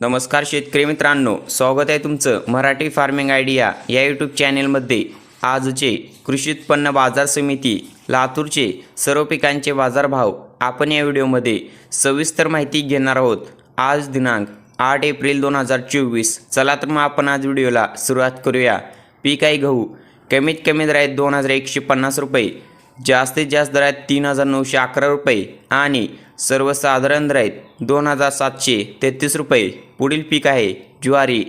नमस्कार शेतकरी मित्रांनो स्वागत आहे तुमचं मराठी फार्मिंग आयडिया या यूट्यूब चॅनेलमध्ये आजचे कृषी उत्पन्न बाजार समिती लातूरचे सर्व पिकांचे बाजारभाव आपण या व्हिडिओमध्ये सविस्तर माहिती घेणार आहोत. आज दिनांक आठ एप्रिल दोन हजार चोवीस. चला तर मग आपण आज व्हिडिओला सुरुवात करूया. पीक आहे गहू. कमीत कमी दरात दोन हजार एकशे पन्नास रुपये. जास्तीत जास्त दर आहेत तीन हजार नऊशे अकरा रुपये आणि सर्वसाधारण दर आहेत दोन हजार सातशे तेहतीस रुपये. पुढील पीक आहे ज्वारी.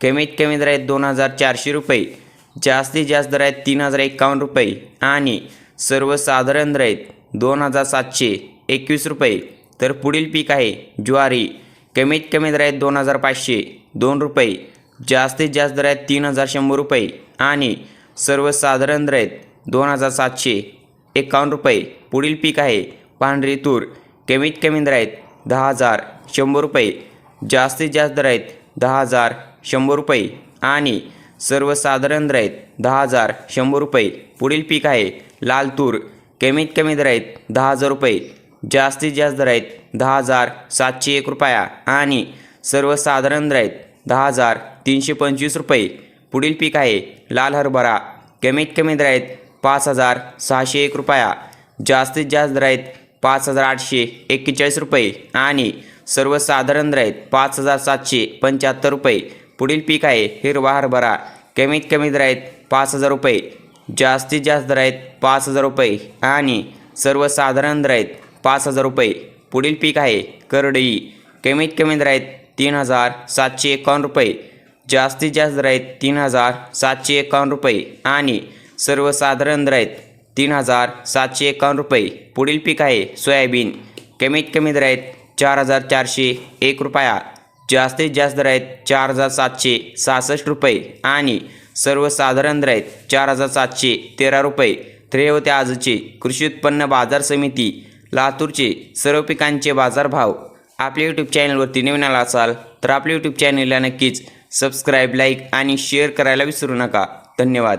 कमीत कमी दर आहेत दोन हजार चारशे रुपये. जास्तीत जास्त दर आहेत तीन हजार एकावन्न रुपये आणि सर्वसाधारण दर आहेत दोन हजार सातशे एकवीस रुपये. तर पुढील पीक आहे ज्वारी. कमीत कमी दर आहेत दोन हजार पाचशे दोन रुपये. जास्तीत जास्त दर आहेत तीन हजार शंभर रुपये आणि सर्वसाधारण दर आहेत दोन हजार सातशे एकावन्न रुपये. पुढील पीक आहे पांढरी तूर. कमीत कमी दर आहेत दहा हजार शंभर रुपये. जास्तीत जास्त दर आहेत दहा हजार शंभर रुपये. आणि सर्वसाधारण दर आहेत दहा हजार शंभर रुपये. पुढील पीक आहे लाल तूर. कमीत कमी दर आहेत दहा हजार रुपये. जास्तीत जास्त दर आहेत दहा हजार सातशे एक रुपया. आणि सर्वसाधारण दर आहेत दहा हजार तीनशे पंचवीस रुपये. पुढील पीक आहे लाल हरभरा. कमीत कमी दर आहेत पाच हजार सहाशे एक रुपया. जास्तीत जास्त दर आहेत पाच हजार आठशे एक्केचाळीस रुपये आणि सर्वसाधारण दर आहेत पाच हजार सातशे पंच्याहत्तर रुपये. पुढील पीक आहे हिरवा हरभरा. कमीत कमी दर आहेत पाच हजार रुपये. जास्तीत जास्त दर आहेत पाच हजार रुपये आणि सर्वसाधारण दर आहेत पाच हजार रुपये. पुढील पीक आहे करडई. कमीत कमी दर आहेत तीन हजार सातशे एकावन्न रुपये. जास्तीत जास्त दर आहेत तीन हजार सातशे एकावन्न रुपये आणि सर्वसाधारण दर आहेत तीन हजार सातशे एकावन्न रुपये. पुढील पीक आहे सोयाबीन. कमीत कमी दर आहेत चार हजार चारशे एक रुपया. जास्तीत जास्त दर आहेत चार हजार सातशे सहासष्ट रुपये. आणि सर्वसाधारण दर आहेत चार हजार सातशे तेरा रुपये. तर हे होते आजचे कृषी उत्पन्न बाजार समिती लातूरचे सर्व पिकांचे बाजारभाव आपल्या यूट्यूब चॅनलवरती नवीन आला असाल तर आपल्या यूट्यूब चॅनलला नक्कीच सबस्क्राईब लाईक आणि शेअर करायला विसरू नका. धन्यवाद.